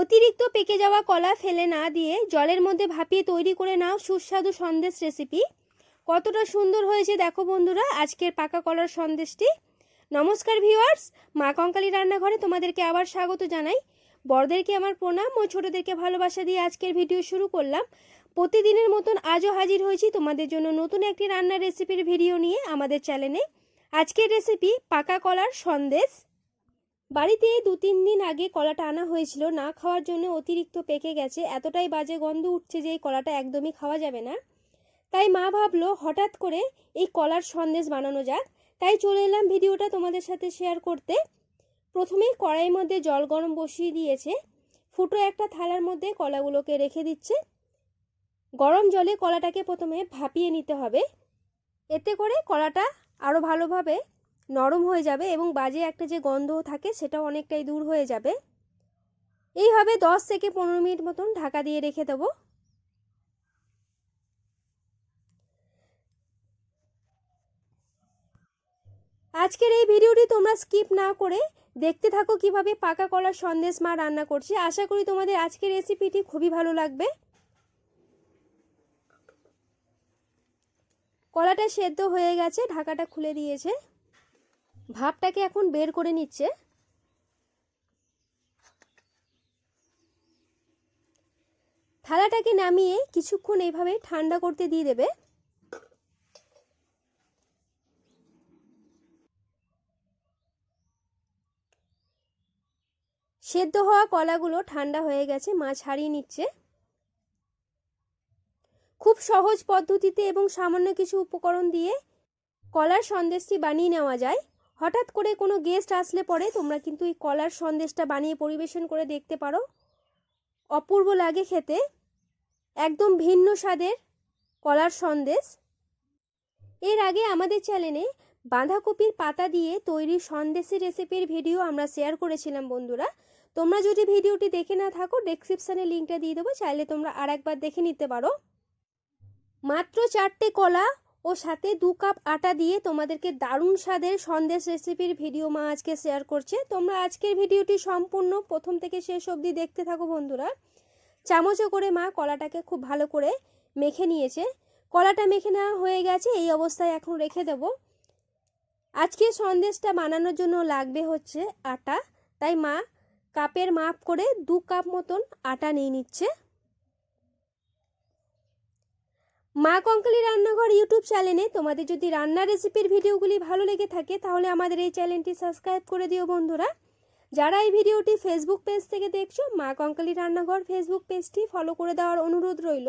অতিরিক্ত পেকে যাওয়া কলা ফেলে না দিয়ে জলের মধ্যে ভাপিয়ে তৈরি করে নাও সুস্বাদু সন্দেশ রেসিপি। কতটা সুন্দর হয়েছে দেখো বন্ধুরা আজকের পাকা কলার সন্দেশটি। নমস্কার ভিউয়ার্স, মা কঙ্কালী রান্নাঘরে তোমাদেরকে আবার স্বাগত জানাই। বড়দেরকে আমার প্রণাম ও ছোটদেরকে ভালোবাসা দিয়ে আজকের ভিডিও শুরু করলাম। প্রতিদিনের মতন আজও হাজির হয়েছি তোমাদের জন্য নতুন একটি রান্নার রেসিপির ভিডিও নিয়ে আমাদের চ্যানেলে। আজকের রেসিপি পাকা কলার সন্দেশ। বাড়িতে দু তিন দিন আগে কলাটা আনা হয়েছিল, না খাওয়ার জন্য অতিরিক্ত পেকে গেছে, এতটাই বাজে গন্ধ উঠছে যে এই কলাটা একদমই খাওয়া যাবে না। তাই মা ভাবলো হঠাৎ করে এই কলার সন্দেশ বানানো যাক। তাই চলে এলাম ভিডিওটা তোমাদের সাথে শেয়ার করতে। প্রথমেই কড়াইয়ের মধ্যে জল গরম বসিয়ে দিয়েছে, ফুটো একটা থালার মধ্যে কলাগুলোকে রেখে দিচ্ছে। গরম জলে কলাটাকে প্রথমে ভাপিয়ে নিতে হবে, এতে করে কলাটা আরও ভালোভাবে নরম হয়ে যাবে এবং বাজে একটা যে গন্ধ থাকে সেটাও অনেকটাই দূর হয়ে যাবে। এইভাবে দশ থেকে পনেরো মিনিট মতন ঢাকা দিয়ে রেখে দেবো। আজকের এই ভিডিওটি তোমরা স্কিপ না করে দেখতে থাকো কীভাবে পাকা কলার সন্দেশ মা রান্না করছে। আশা করি তোমাদের আজকের রেসিপিটি খুবই ভালো লাগবে। কলাটা সেদ্ধ হয়ে গেছে, ঢাকাটা খুলে দিয়েছে। ভাপটাকে এখন বের করে নিচ্ছে। থালাটাকে নামিয়ে কিছুক্ষণ এইভাবে ঠান্ডা করতে দিয়ে দেবে। সেদ্ধ হওয়া কলাগুলো ঠান্ডা হয়ে গেছে, মাছ হারিয়ে নিচ্ছে। খুব সহজ পদ্ধতিতে এবং সামান্য কিছু উপকরণ দিয়ে কলার সন্দেশটি বানিয়ে নেওয়া যায়। হঠাৎ করে কোনো গেস্ট আসলে পরে তোমরা কিন্তু এই কলার সন্দেশটা বানিয়ে পরিবেশন করে দেখতে পারো। অপূর্ব লাগে খেতে। একদম ভিন্ন স্বাদের কলার সন্দেশ। এর আগে আমাদের চ্যানেলে বাঁধাকপির পাতা দিয়ে তৈরি সন্দেশের রেসিপির ভিডিও আমরা শেয়ার করেছিলাম বন্ধুরা। তোমরা যদি ভিডিওটি দেখে না থাকো ডেসক্রিপশানে লিঙ্কটা দিয়ে দেবো, চাইলে তোমরা আর একবার দেখে নিতে পারো। মাত্র চারটে কলা ও সাথে দু কাপ আটা দিয়ে তোমাদেরকে দারুণ স্বাদের সন্দেশ রেসিপির ভিডিও মা আজকে শেয়ার করছে। তোমরা আজকের ভিডিওটি সম্পূর্ণ প্রথম থেকে শেষ অবধি দেখতে থাকো বন্ধুরা। চামচে করে মা কলাটাকে খুব ভালো করে মেখে নিয়েছে। কলাটা মেখে নেওয়া হয়ে গেছে, এই অবস্থায় এখন রেখে দেব। আজকে সন্দেশটা বানানোর জন্য লাগবে হচ্ছে আটা। তাই মা কাপের মাপ করে দু কাপ মতন আটা নিয়ে নিচ্ছে। মা কঙ্কালি রান্নাঘর ইউটিউব চ্যানেলে তোমাদের যদি রান্নার রেসিপির ভিডিওগুলি ভালো লেগে থাকে, তাহলে আমাদের এই চ্যানেলটি সাবস্ক্রাইব করে দিও বন্ধুরা। যারা এই ভিডিওটি ফেসবুক পেজ থেকে দেখছ, মা কঙ্কালি রান্নাঘর ফেসবুক পেজটি ফলো করে দেওয়ার অনুরোধ রইল।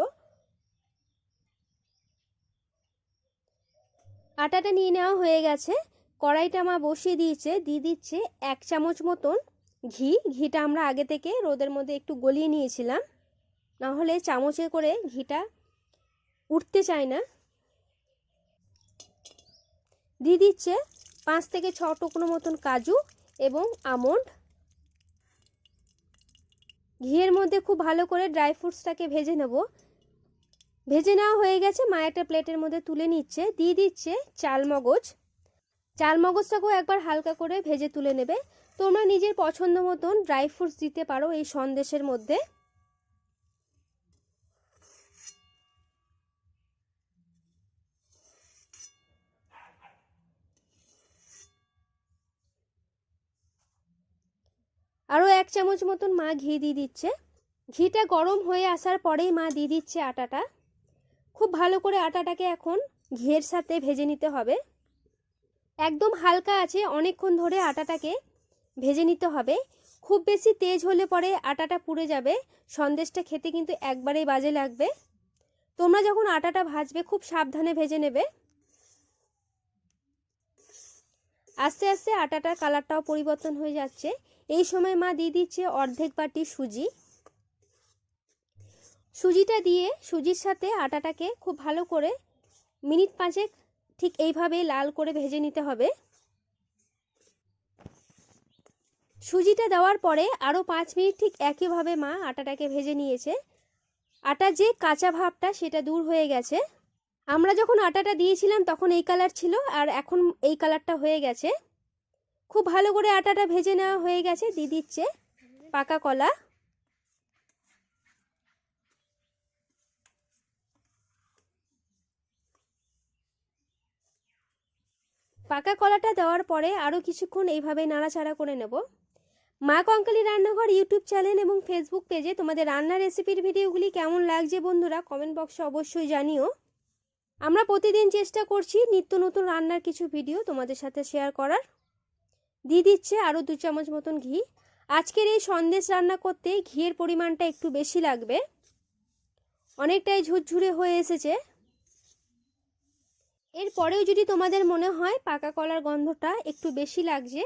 আটাটা নিয়ে নেওয়া হয়ে গেছে। কড়াইটা মা বসিয়ে দিয়েছে, দিয়ে দিচ্ছে এক চামচ মতন ঘি। ঘিটা আমরা আগে থেকে রোদের মধ্যে একটু গলিয়ে নিয়েছিলাম। নাহলে চামচে করে ঘিটা উঠতে চায় না। দিয়ে দিচ্ছে পাঁচ থেকে ছ টুকরো মতন কাজু এবং আমন্ড। ঘিয়ের মধ্যে খুব ভালো করে ড্রাই ফ্রুটসটাকে ভেজে নেব। ভেজে নেওয়া হয়ে গেছে, মা একটা প্লেটের মধ্যে তুলে নিচ্ছে। দিয়ে দিচ্ছে চালমগজ চালমগজটাকেও একবার হালকা করে ভেজে তুলে নেবে। তোমরা নিজের পছন্দ মতন ড্রাই ফ্রুটস দিতে পারো এই সন্দেশের মধ্যে। আরও এক চামচ মতন মা ঘি দিয়ে দিচ্ছে। ঘিটা গরম হয়ে আসার পরেই মা দিয়ে দিচ্ছে আটাটা। খুব ভালো করে আটাটাকে এখন ঘিয়ের সাথে ভেজে নিতে হবে। একদম হালকা আছে, অনেকক্ষণ ধরে আটাটাকে ভেজে নিতে হবে। খুব বেশি তেজ হলে পরে আটাটা পুড়ে যাবে। সন্দেশটা খেতে কিন্তু একবারেই বাজে লাগবে। তোমরা যখন আটাটা ভাজবে, খুব সাবধানে ভেজে নেবে। আস্তে আস্তে আটাটার কালারটাও পরিবর্তন হয়ে যাচ্ছে। এই সময় মা দিয়ে দিচ্ছে অর্ধেক বাটি সুজি। সুজিটা দিয়ে সুজির সাথে আটাটাকে খুব ভালো করে মিনিট পাঁচেক ঠিক এইভাবে লাল করে ভেজে নিতে হবে। সুজিটা দেওয়ার পরে আরও পাঁচ মিনিট ঠিক একইভাবে মা আটাটাকে ভেজে নিয়েছে। আটার যে কাঁচা ভাবটা সেটা দূর হয়ে গেছে। আমরা যখন আটাটা দিয়েছিলাম তখন এই কালার ছিল আর এখন এই কালারটা হয়ে গেছে। খুব ভালো করে আটাটা ভেজে নেওয়া হয়ে গেছে দিয়ে দিচ্ছে পাকা কলা। পাকা কলাটা দেওয়ার পরে আরও কিছুক্ষণ এইভাবে নাড়াচাড়া করে নেব। মা কঙ্কালি রান্নাঘর ইউটিউব চ্যানেল এবং ফেসবুক পেজে তোমাদের রান্নার রেসিপির ভিডিওগুলি কেমন লাগছে বন্ধুরা কমেন্ট বক্সে অবশ্যই জানিও। আমরা প্রতিদিন চেষ্টা করছি নিত্য নতুন রান্নার কিছু ভিডিও তোমাদের সাথে শেয়ার করার। দিয়ে দিচ্ছে আরও দু চামচ মতন ঘি। আজকের এই সন্দেশ রান্না করতে ঘিয়ের পরিমাণটা একটু বেশি লাগবে। অনেকটাই ঝুরঝুরে হয়ে এসেছে। এরপরেও যদি তোমাদের মনে হয় পাকা কলার গন্ধটা একটু বেশি লাগছে,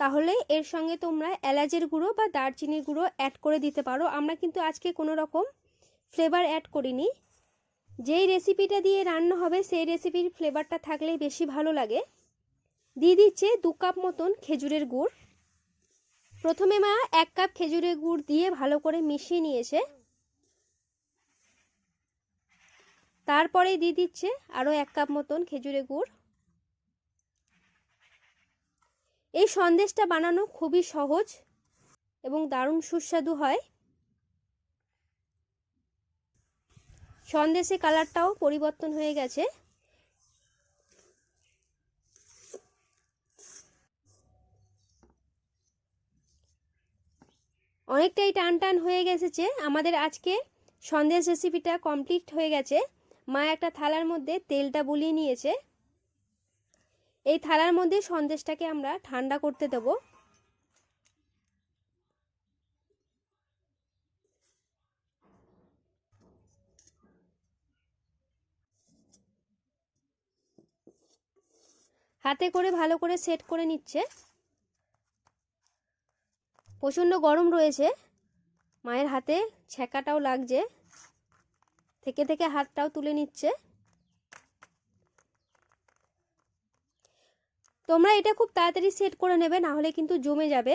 তাহলে এর সঙ্গে তোমরা এলাচের গুঁড়ো বা দারচিনির গুঁড়ো অ্যাড করে দিতে পারো। আমরা কিন্তু আজকে কোনো রকম ফ্লেভার অ্যাড করিনি। যেই রেসিপিটা দিয়ে রান্না হবে, সেই রেসিপির ফ্লেভারটা থাকলেই বেশি ভালো লাগে। দিয়ে দিচ্ছে দু কাপ মতন খেজুরের গুড়। প্রথমে মা এক কাপ খেজুরের গুড় দিয়ে ভালো করে মিশিয়ে নিয়েছে। তারপরে দিয়ে দিচ্ছে আরও এক কাপ মতন খেজুরের গুড়। এই সন্দেশটা বানানো খুবই সহজ এবং দারুণ সুস্বাদু হয়। সন্দেশে কালারটাও পরিবর্তন হয়ে গেছে। অনেকটাই টান টান হয়ে গেছে আমাদের আজকে সন্দেশ রেসিপিটা কমপ্লিট হয়ে গেছে। মা একটা থালার মধ্যে তেলটা বুলিয়ে নিয়েছে। এই থালার মধ্যে সন্দেশটাকে আমরা ঠান্ডা করতে দেব। হাতে করে ভালো করে সেট করে নিচ্ছে। প্রচণ্ড গরম রয়েছে। মায়ের হাতে ছ্যাঁকাটাও লাগছে। থেকে থেকে হাতটাও তুলে নিচ্ছে। তোমরা এটা খুব তাড়াতাড়ি সেট করে নেবে, না হলে কিন্তু জমে যাবে।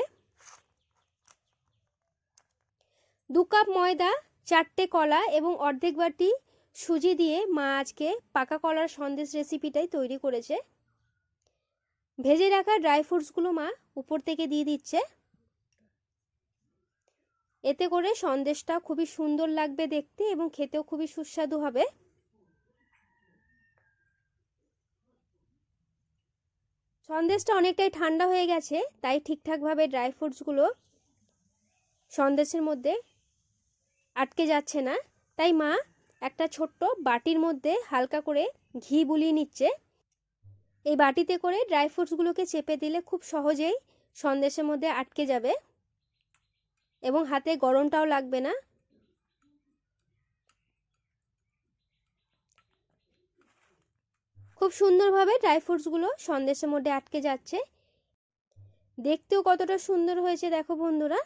দু কাপ ময়দা, চারটে কলা এবং অর্ধেক বাটি সুজি দিয়ে মা আজকে পাকা কলার সন্দেশ রেসিপিটাই তৈরি করেছে। ভেজে রাখা ড্রাই ফ্রুটসগুলো মা উপর থেকে দিয়ে দিচ্ছে। এতে করে সন্দেশটা খুবই সুন্দর লাগবে দেখতে এবং খেতেও খুবই সুস্বাদু হবে। সন্দেশটা অনেকটাই ঠান্ডা হয়ে গেছে, তাই ঠিকঠাকভাবে ড্রাই ফ্রুটসগুলো সন্দেশের মধ্যে আটকে যাচ্ছে না। তাই মা একটা ছোট্ট বাটির মধ্যে হালকা করে ঘি বুলিয়ে নিচ্ছে। এই বাটিতে করে ড্রাই ফ্রুটসগুলোকে চেপে দিলে খুব সহজেই সন্দেশের মধ্যে আটকে যাবে। এবং হাতে গরমটাও লাগবে না। খুব সুন্দরভাবে ড্রাই ফ্রুটসগুলো সন্দেশের মধ্যে আটকে যাচ্ছে। দেখতেও কতটা সুন্দর হয়েছে, দেখো বন্ধুরা।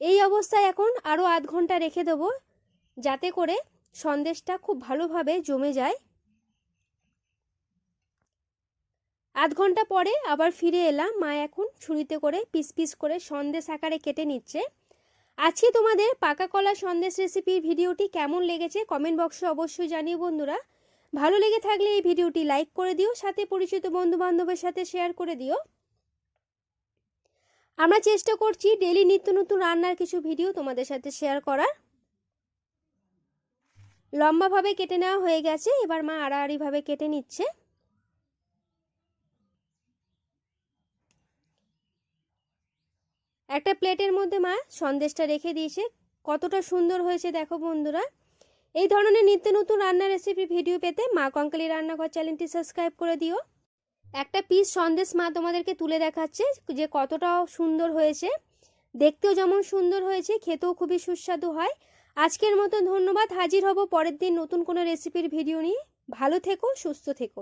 এই অবস্থায় এখন আরও আধ ঘণ্টা রেখে দেবো, যাতে করে সন্দেশটা খুব ভালোভাবে জমে যায়। আধ ঘণ্টা পরে আবার ফিরে এলাম। মা এখন ছুরিতে করে পিস পিস করে সন্দেশ আকারে কেটে নিচ্ছে। আজকে তোমাদের পাকা কলা সন্দেশ রেসিপির ভিডিওটি কেমন লেগেছে কমেন্ট বক্সে অবশ্যই জানিও বন্ধুরা। ভালো লেগে থাকলে এই ভিডিওটি লাইক করে দিও, সাথে পরিচিত বন্ধু বান্ধবের সাথে শেয়ার করে দিও। আমরা চেষ্টা করছি ডেলি নিত্য নতুন রান্নার কিছু ভিডিও তোমাদের সাথে শেয়ার করার। লম্বাভাবে কেটে নেওয়া হয়ে গেছে, এবার মা আড়াআড়িভাবে কেটে নিচ্ছে। একটা প্লেটের মধ্যে মা সন্দেশটা রেখে দিয়েছে। কতটা সুন্দর হয়েছে দেখো বন্ধুরা। এই ধরনের নিত্য নতুন রান্নার রেসিপি ভিডিও পেতে মা কঙ্কালি রান্নাঘর চ্যানেলটি সাবস্ক্রাইব করে দিও। একটা পিস সন্দেশ মা তোমাদেরকে তুলে দেখাচ্ছে যে কতটা সুন্দর হয়েছে। দেখতেও যেমন সুন্দর হয়েছে, খেতেও খুবই সুস্বাদু হয়। আজকের মতো ধন্যবাদ। হাজির হব পরের দিন নতুন কোনো রেসিপির ভিডিও নিয়ে। ভালো থেকো, সুস্থ থেকো।